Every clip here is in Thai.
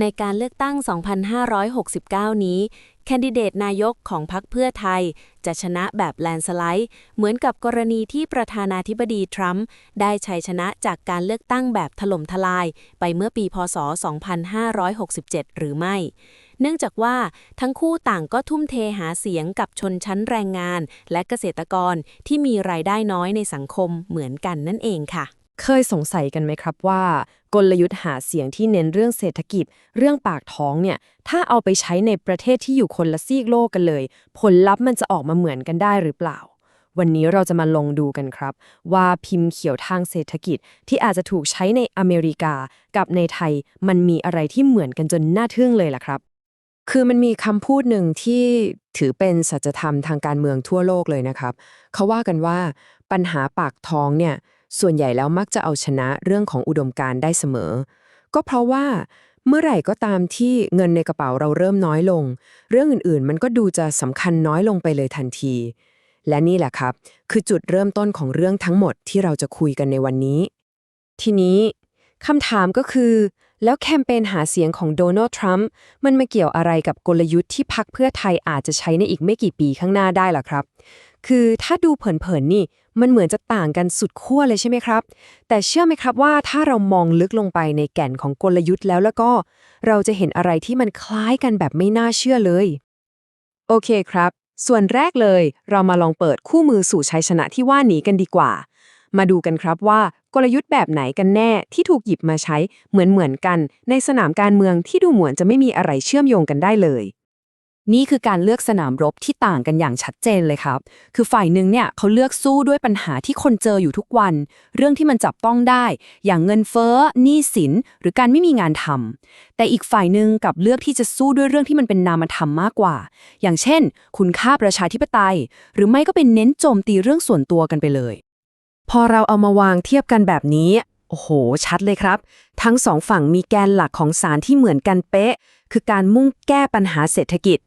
ในการเลือกตั้ง 2569 นี้ แคนดิเดตนายกของพรรคเพื่อไทย จะชนะแบบแลนสไลด์ เหมือนกับกรณีที่ประธานาธิบดีทรัมป์ได้ชัยชนะจากการเลือกตั้งแบบถล่มทลาย ไปเมื่อปีพศ 2567 หรือไม่ เนื่องจากว่าทั้งคู่ต่างก็ทุ่มเทหาเสียงกับชนชั้นแรงงาน และเกษตรกรที่มีรายได้น้อยในสังคมเหมือนกันนั่นเองค่ะ เคยสงสัยกันไหมครับว่า กลยุทธ์หาเสียงที่เน้นเรื่องเศรษฐกิจ เรื่องปากท้องเนี่ย ถ้าเอาไปใช้ในประเทศที่อยู่คนละซีกโลกกันเลย ผลลัพธ์มันจะออกมาเหมือนกันได้หรือเปล่า วันนี้เราจะมาลงดูกันครับ ว่าพิมพ์เขียวทางเศรษฐกิจที่อาจจะถูกใช้ในอเมริกา กับในไทย มันมีอะไรที่เหมือนกันจนน่าทึ่งเลยล่ะครับ คือมันมีคำพูดหนึ่งที่ถือเป็นสัจธรรมทางการเมืองทั่วโลกเลยนะครับ เขาว่ากันว่าปัญหาปากท้องเนี่ย ส่วนใหญ่แล้วมักจะเอาชนะเรื่องของอุดมการณ์ได้เสมอ ก็เพราะว่าเมื่อไหร่ก็ตามที่เงินในกระเป๋าเราเริ่มน้อยลง เรื่องอื่นๆ มันก็ดูจะสำคัญน้อยลงไปเลยทันที และนี่แหละครับ คือจุดเริ่มต้นของเรื่องทั้งหมดที่เราจะคุยกันในวันนี้ ทีนี้คำถามก็คือ แล้วแคมเปญหาเสียงของโดนัลด์ทรัมป์มันมาเกี่ยวอะไรกับกลยุทธ์ที่พรรคเพื่อไทยอาจจะใช้ในอีกไม่กี่ปีข้างหน้าได้ล่ะครับ คือถ้าดูเผินๆนี่ มันเหมือนจะต่างกันสุดขั้วเลยใช่ไหมครับ แต่เชื่อไหมครับว่าถ้าเรามองลึกลงไปในแก่นของกลยุทธ์แล้วแล้วก็ เราจะเห็นอะไรที่มันคล้ายกันแบบไม่น่าเชื่อเลย โอเคครับ ส่วนแรกเลย เรามาลองเปิดคู่มือสู่ชัยชนะที่ว่านี้กันดีกว่า มาดูกันครับว่ากลยุทธ์แบบไหนกันแน่ที่ถูกหยิบมาใช้เหมือนๆกัน ในสนามการเมืองที่ดูเหมือนจะไม่มีอะไรเชื่อมโยงกันได้เลย นี่คือการเลือกสนามรบที่ต่างกันอย่างชัดเจนเลยครับ คือฝ่ายหนึ่งเนี่ยเขาเลือกสู้ด้วยปัญหาที่คนเจออยู่ทุกวัน เรื่องที่มันจับต้องได้ อย่างเงินเฟ้อหนี้สิน หรือการไม่มีงานทำแต่อีกฝ่ายหนึ่งกับเลือกที่จะสู้ด้วยเรื่องที่มันเป็นนามธรรมมากกว่า อย่างเช่น คุณค่าประชาธิปไตย หรือไม่ก็เป็นเน้นโจมตีเรื่องส่วนตัวกันไปเลย พอเราเอามาวางเทียบกันแบบนี้โอ้โห ชัดเลยครับ ทั้งสองฝั่งมีแกนหลักของสารที่เหมือนกันเป๊ะ คือการมุ่งแก้ปัญหาเศรษฐกิจ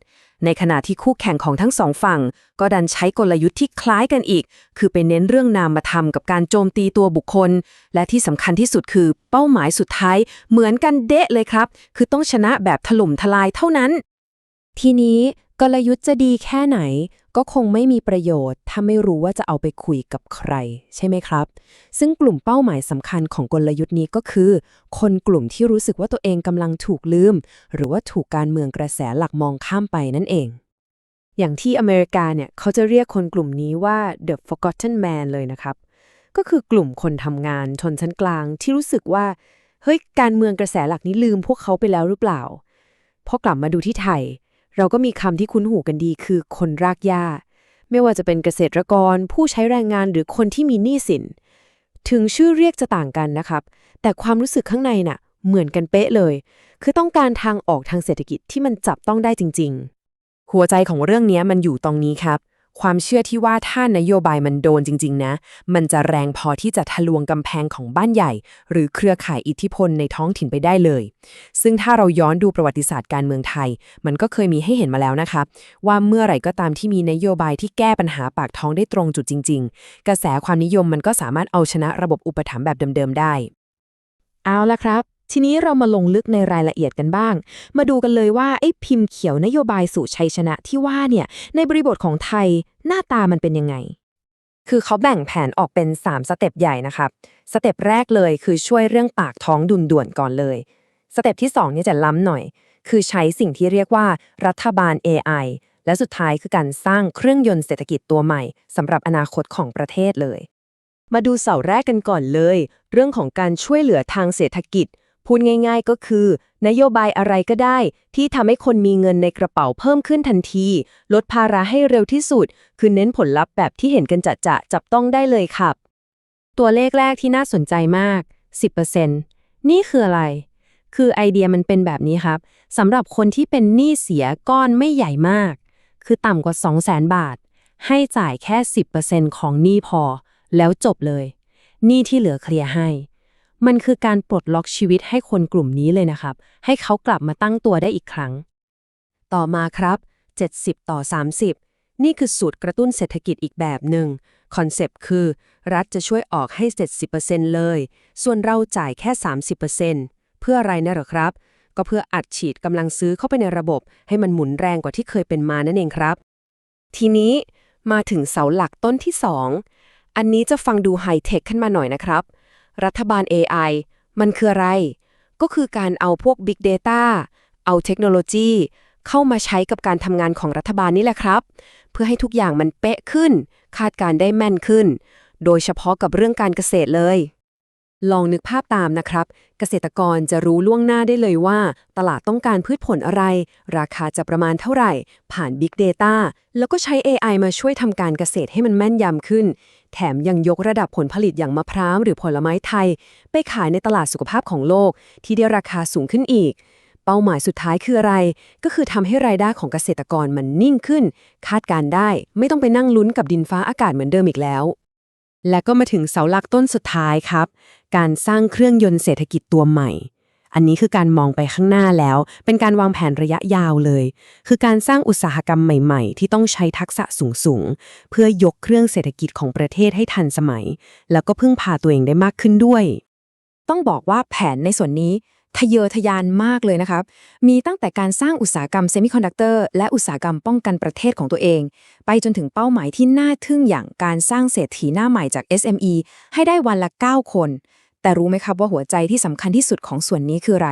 ในขณะที่คู่แข่งของทั้งสองฝั่ง ก็ดันใช้กลยุทธ์ที่คล้ายกันอีก คือไปเน้นเรื่องนามธรรมกับการโจมตีตัวบุคคล และที่สำคัญที่สุดคือเป้าหมายสุดท้าย เหมือนกันเดะเลยครับ คือต้องชนะแบบถล่มทลายเท่านั้น ทีนี้กลยุทธ์จะดีแค่ไหน ก็คงไม่มีประโยชน์ ถ้าไม่รู้ว่าจะเอาไปคุยกับใคร ใช่ไหมครับ ซึ่งกลุ่มเป้าหมายสำคัญของกลยุทธ์นี้ก็คือ คนกลุ่มที่รู้สึกว่าตัวเองกำลังถูกลืม หรือว่าถูกการเมืองกระแสหลักมองข้ามไปนั่นเองอย่างที่อเมริกาเนี่ยเขาจะเรียกคนกลุ่มนี้ว่า the forgotten man เลยนะครับ ก็คือกลุ่มคนทำงานชนชั้นกลางที่รู้สึกว่า เฮ้ย การเมืองกระแสหลักนี้ลืมพวกเขาไปแล้วหรือเปล่า พอกลับมาดูที่ไทย เราก็มีคำที่คุ้นหูกันดีคือคนรากหญ้า ไม่ว่าจะเป็นเกษตรกร ผู้ใช้แรงงานหรือคนที่มีหนี้สิน ถึงชื่อเรียกจะต่างกันนะครับ แต่ความรู้สึกข้างในน่ะ เหมือนกันเป๊ะเลย คือต้องการทางออกทางเศรษฐกิจที่มันจับต้องได้จริง ๆ หัวใจของเรื่องนี้มันอยู่ตรงนี้ครับ ความเชื่อที่ว่าถ้านโยบายมันโดนจริง ๆ นะ มันจะแรงพอที่จะทะลวงกำแพงของบ้านใหญ่ หรือเครือข่ายอิทธิพลในท้องถิ่นไปได้เลย ซึ่งถ้าเราย้อนดูประวัติศาสตร์การเมืองไทย มันก็เคยมีให้เห็นมาแล้วนะครับว่าเมื่อไหร่ก็ตามที่มีนโยบายที่แก้ปัญหาปากท้องได้ตรงจุดจริง ๆ กระแสความนิยมมันก็สามารถเอาชนะระบบอุปถัมภ์แบบเดิมๆได้ เอาละครับ ทีนี้เรามาลงลึกในรายละเอียดกันบ้าง มาดูกันเลยว่าไอ้พิมพ์เขียวนโยบายสู่ชัยชนะที่ว่าเนี่ยในบริบทของไทยหน้าตามันเป็นยังไง คือเขาแบ่งแผนออกเป็น 3 สเต็ปใหญ่นะครับ สเต็ปแรกเลยคือช่วยเรื่องปากท้องดุนด่วนก่อนเลย สเต็ปที่2เนี่ยจะล้ำหน่อย คือใช้สิ่งที่เรียกว่ารัฐบาล AI และสุดท้ายคือการสร้างเครื่องยนต์เศรษฐกิจตัวใหม่สำหรับอนาคตของประเทศเลย มาดูเสาแรกกันก่อนเลย เรื่องของการช่วยเหลือทางเศรษฐกิจ พูดง่าย ๆ ก็คือ นโยบายอะไรก็ได้ ที่ทำให้คนมีเงินในกระเป๋าเพิ่มขึ้นทันที ลดภาระให้เร็วที่สุด คือเน้นผลลัพธ์แบบที่เห็นกันจะจะจับต้องได้เลยครับ ตัวเลขแรกที่น่าสนใจมาก 10%นี่คืออะไร คือไอเดียมันเป็นแบบนี้ครับสำหรับคนที่เป็นหนี้เสียก้อนไม่ใหญ่มาก คือต่ำกว่า 200,000 บาท ให้จ่ายแค่ 10%ของหนี้พอ แล้วจบเลย หนี้ที่เหลือเคลียร์ให้ มันคือการปลดล็อกชีวิตให้คนกลุ่มนี้เลยนะครับ ให้เขากลับมาตั้งตัวได้อีกครั้ง ต่อมาครับ 70 ต่อ 30 นี่คือสูตรกระตุ้นเศรษฐกิจอีกแบบหนึ่งคอนเซปต์คือ รัฐจะช่วยออกให้ 70%เลย ส่วนเราจ่ายแค่ 30%เพื่ออะไรนะหรอครับ ก็เพื่ออัดฉีดกำลังซื้อเข้าไปในระบบ ให้มันหมุนแรงกว่าที่เคยเป็นมานั่นเองครับ ทีนี้มาถึงเสาหลักต้นที่ 2 อันนี้จะฟังดูไฮเทคขึ้นมาหน่อยนะครับ รัฐบาล AI มันคืออะไร ก็คือการเอาพวก Big Data เอาเทคโนโลยีเข้ามาใช้กับการทำงานของรัฐบาลนี่แหละครับ เพื่อให้ทุกอย่างมันเป๊ะขึ้น คาดการได้แม่นขึ้น โดยเฉพาะกับเรื่องการเกษตรเลย ลองนึกภาพตามนะครับ เกษตรกรจะรู้ล่วงหน้าได้เลยว่า ตลาดต้องการพืชผลอะไร ราคาจะประมาณเท่าไหร่ ผ่าน Big Data แล้วก็ใช้ AI มาช่วยทำการเกษตรให้มันแม่นยำขึ้น แถมยังยกระดับผลผลิตอย่างมะพร้าวหรือผลไม้ไทย ไปขายในตลาดสุขภาพของโลก ที่ได้ราคาสูงขึ้นอีก เป้าหมายสุดท้ายคืออะไร ก็คือทำให้รายได้ของเกษตรกรมันนิ่งขึ้น คาดการได้ ไม่ต้องไปนั่งลุ้นกับดินฟ้าอากาศเหมือนเดิมอีกแล้ว และก็มาถึงเสาหลักต้นสุดท้ายครับ การสร้างเครื่องยนต์เศรษฐกิจตัวใหม่ อันนี้คือการมองไปข้างหน้าแล้ว เป็นการวางแผนระยะยาวเลย คือการสร้างอุตสาหกรรมใหม่ๆ ที่ต้องใช้ทักษะสูงๆ เพื่อยกเครื่องเศรษฐกิจของประเทศให้ทันสมัย แล้วก็พึ่งพาตัวเองได้มากขึ้นด้วย ต้องบอกว่าแผนในส่วนนี้ทะเยอทะยานมากเลยนะครับ มีตั้งแต่การสร้างอุตสาหกรรมเซมิคอนดักเตอร์และอุตสาหกรรมป้องกันประเทศของตัวเอง ไปจนถึงเป้าหมายที่น่าทึ่งอย่างการสร้างเศรษฐีหน้าใหม่จาก SME ให้ได้วันละ 9 คน แต่รู้ไหมครับว่าหัวใจที่สำคัญที่สุดของส่วนนี้คืออะไร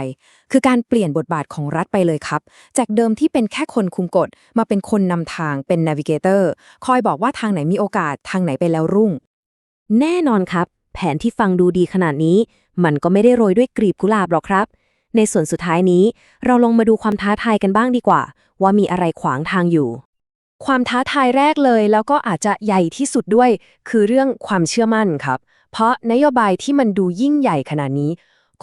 คือการเปลี่ยนบทบาทของรัฐไปเลยครับ จากเดิมที่เป็นแค่คนคุมกฎ มาเป็นคนนำทางเป็นนาวิเกเตอร์คอยบอกว่าทางไหนมีโอกาสทางไหนไปแล้วรุ่ง แน่นอนครับ แผนที่ฟังดูดีขนาดนี้ มันก็ไม่ได้โรยด้วยกลีบกุหลาบหรอกครับ ในส่วนสุดท้ายนี้ เราลงมาดูความท้าทายกันบ้างดีกว่า ว่ามีอะไรขวางทางอยู่ความท้าทายแรกเลยแล้วก็อาจจะใหญ่ที่สุดด้วย คือเรื่องความเชื่อมั่นครับ เพราะนโยบายที่มันดูยิ่งใหญ่ขนาดนี้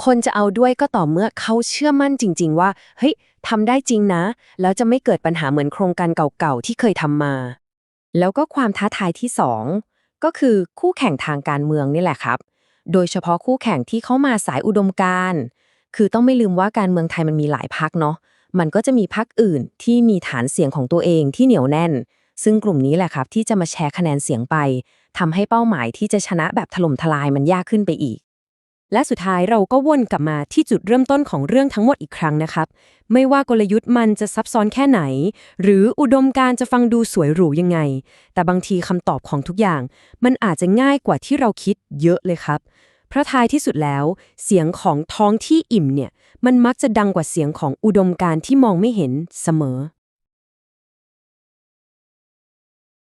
คนจะเอาด้วยก็ต่อเมื่อเขาเชื่อมั่นจริง ๆ ว่า เฮ้ยทำได้จริงนะ แล้วจะไม่เกิดปัญหาเหมือนโครงการเก่าๆที่เคยทำมา แล้วก็ความท้าทายที่สองก็คือคู่แข่งทางการเมืองนี่แหละครับ โดยเฉพาะคู่แข่งที่เข้ามาสายอุดมการณ์คือต้องไม่ลืมว่าการเมืองไทยมันมีหลายพักเนาะ มันก็จะมีพักอื่นที่มีฐานเสียงของตัวเองที่เหนียวแน่น ซึ่งกลุ่มนี้แหละครับที่จะมาแชร์คะแนนเสียงไปทำให้เป้าหมายที่จะชนะแบบถล่มทลายมันยากขึ้นไปอีก และสุดท้ายเราก็วนกลับมาที่จุดเริ่มต้นของเรื่องทั้งหมดอีกครั้งนะครับ ไม่ว่ากลยุทธ์มันจะซับซ้อนแค่ไหน หรืออุดมการจะฟังดูสวยหรูยังไง แต่บางทีคำตอบของทุกอย่าง มันอาจจะง่ายกว่าที่เราคิดเยอะเลยครับเพราะท้ายที่สุดแล้ว เสียงของท้องที่อิ่มเนี่ย มันมักจะดังกว่าเสียงของอุดมการที่มองไม่เห็นเสมอ